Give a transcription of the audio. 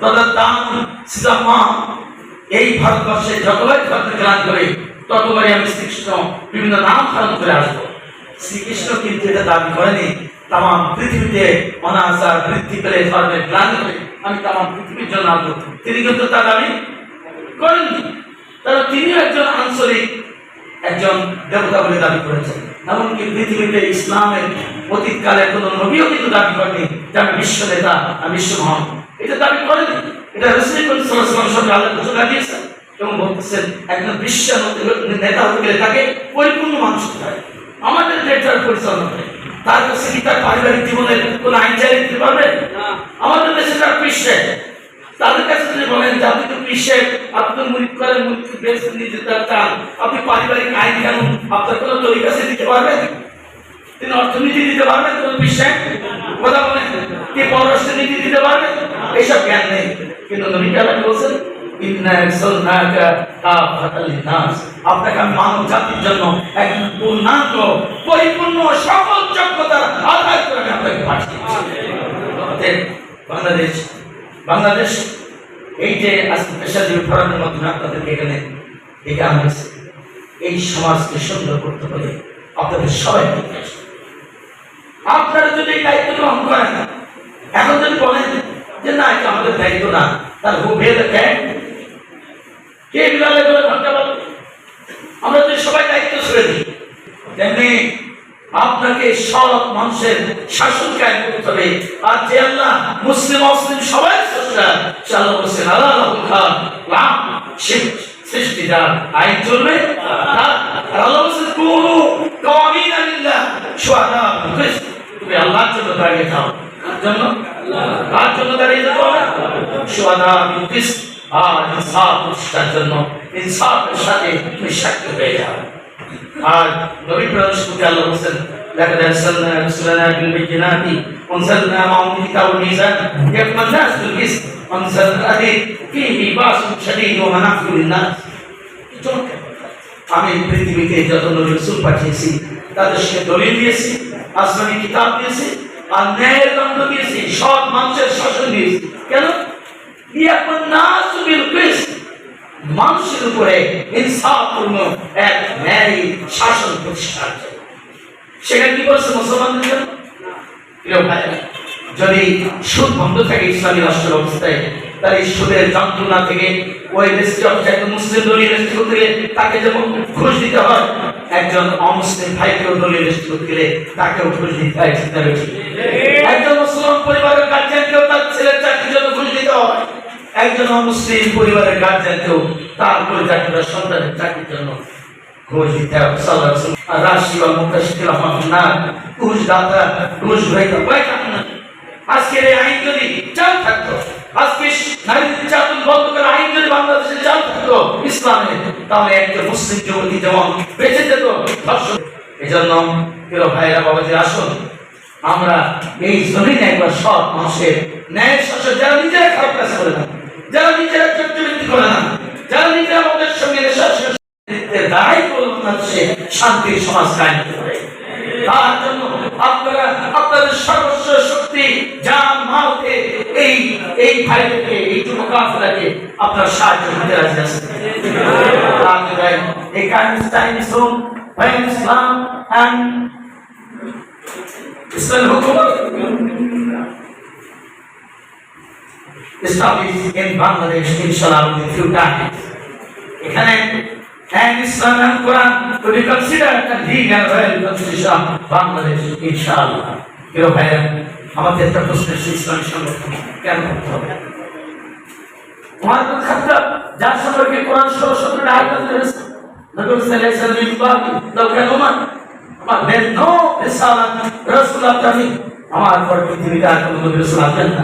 তদাদান সীতামা এই ভারতবর্ষে যতবার ধর্মের গ্লানি করে ততবারই আমি শ্রীকৃষ্ণ বিভিন্ন নাম ধারণ করে আসব। শ্রীকৃষ্ণ কিন্তু এটা দাবি করেনি তাম পৃথিবীতে অনাচার, বৃদ্ধি পেলে ধর্মের গ্লানি করে আমি তাম পৃথিবীর জন্য আসব। তিনি কিন্তু তা দাবি করেননি। তারা তিনিও একজন আঞ্চলিক, একজন দেবতা বলে দাবি করেছেন। এমনকি পৃথিবীতে ইসলামের অতীতকালে কোন নবীও কিন্তু দাবি করেনি যে আমি বিশ্ব নেতা আমি বিশ্ব মহান। এটা দাবি করেনি। এটা রসুল সঙ্গে আল্লাহ ঘোষণা দিয়েছেন এবং বলতেছেন একজন বিশ্ব নেতা হতে গেলে তাকে পরিপূর্ণ মানুষ হতে হয়। আমাদের নেতার পরিচালনা করে। তার কাছে কি তার পারিবারিক জীবনের কোন আইন চাই দিতে পারবে? আমাদের দেশে তার বিশ্বে তাদের কাছে যদি বলেন যে আপনি তো বিশ্বের আপনি তো মুরিদ করে মুরিদ বেশ নিয়ে যেতে চান আপনি পারিবারিক আইন কানুন আপনার কোনো তৈরি কাছে দিতে পারবেন? তিনি অর্থনীতি দিতে পারবেন কোন বিশ্বে কথা বলেন। কি পররাষ্ট্র নীতি দিতে পারবেন? এইসব জ্ঞান নেই। কিন্তু নবী কালাম বলছেন? বাংলাদেশ এই যে এখানে এই সমাজকে সুন্দর করতে হলে আপনাদের সবাই। আপনারা যদি দায়িত্ব গ্রহণ করেন এখন যদি বলেন যে না, এটা আমাদের দায়িত্ব না। তার হুবে দেখেন কে? বিলালে বলে ঘণ্টা বলে আমরা যদি সবাই দায়িত্ব ছেড়ে দিই, তেমনি আপনাকে সব মানুষের শাসন কায়েম করতে হবে। আর যে আল্লাহ মুসলিম, অমুসলিম সবাই স্রষ্টা সে আল্লাহ বলছেন আল্লাহ খান রাম শিব সৃষ্টিদার আইন চলবে আর আল্লাহ বলছেন কুনু কাওয়ামিন লিল্লাহ শুহাদা বিল তুমি আল্লাহর জন্য দাঁড়িয়ে থাও। কার জন্য কার জন্য দাঁড়িয়ে যেতে হবে শুহাদা বিল আর ইনসাফ প্রতিষ্ঠার জন্য ইনসাফের সাথে তুমি সাক্ষ্য হয়ে যাও আর নবী প্রধান শুনতে আল্লাহ বলছেন لقد أرسلنا رسلنا بالبينات وأنزلنا معهم الكتاب والميزان ليقوم الناس بالقسط وأنزلنا الحديد فيه بأس شديد ومنافع للناس আমি পৃথিবীতে যত নবী রসুল পাঠিয়েছি তাদের সঙ্গে দলিল দিয়েছি আসমানি কিতাব দিয়েছি আর ন্যায়ের দণ্ড দিয়েছি, সৎ মানুষের শাসন দিয়েছি। কেন? মানুষের উপরে হিংসাপূর্ণ এক ন্যায় শাসন প্রতিষ্ঠার জন্য। সেখানে কি বলছে মুসলমানদের যদি সুদ বন্ধ থাকে ইসলামী রাষ্ট্র ব্যবস্থায় তার সুদের যন্ত্রণা থেকে ওই একজন মুসলিম দলীয় রেস্ট করতে গেলে তাকে যেমন ঘুষ দিতে হয়, একজন অমুসলিম ভাইকেও দলীয় রেস্ট করতে গেলে তাকেও ঘুষ দিতে হয় না বেঠিক? একজন মুসলমান পরিবারের গার্জিয়ানকেও তার ছেলের চাকরির জন্য ঘুষ দিতে হয়, একজন অমুসলিম পরিবারের গার্জিয়ানকেও তার পরিচালিত সন্তানের চাকরির জন্য ঘুষ দিতে হবে সাল্লাহ রাসূল। আর রাশি না ঘুষ দাতা ঘুষ কয় আজকের এই আইন যদি চালু থাকতো আজকে নারী নির্যাতন বন্ধ করে আইন যদি বাংলাদেশে চালু থাকতো ইসলামে তাহলে একটা মুসলিম যুবতী যেমন বেঁচে যেত এই জন্য প্রিয় ভাইরা বাবাজি, আসুন। আমরা এই জমিনে একবার সৎ মানুষের ন্যায় শাসন যারা নিজেরা খারাপ কাজ করে না, যারা নিজেরা চরিত্রবৃত্তি করে না, যারা নিজেরা আমাদের সঙ্গে দাঁড়াই করুন শান্তির সমাজ কায়েম করতে পারে তার জন্য আপনারা, আপনাদের সর্বস্ব শক্তি জান মালকে এই এই ভাইকে এই যুবকাফেলাকে আপনার সাহায্য করতে রাজি আছেন এই কাইনস্টাইন ইসলাম বাইন ইসলাম হুকুমত established in Bangladesh inshallah in few. এখানে and Islam and Quran to be considered a legal royal constitution Bangladesh inshallah. প্রিয় ভাইরা আমাদের একটা প্রশ্ন এসেছে ইসলামী সংগঠন কেন করতে হবে? খাত্তাব যার সম্পর্কে কোরআন ষোলো সতেরো আয়াত রয়েছে নবী সাল্লাল্লাহু আলাইহি ওয়াসাল্লাম আমার দেন নো রিসালাত রাসূলুল্লাহ আমার পর পৃথিবীতে আর কোনো নবী রাসূল আসবেন না।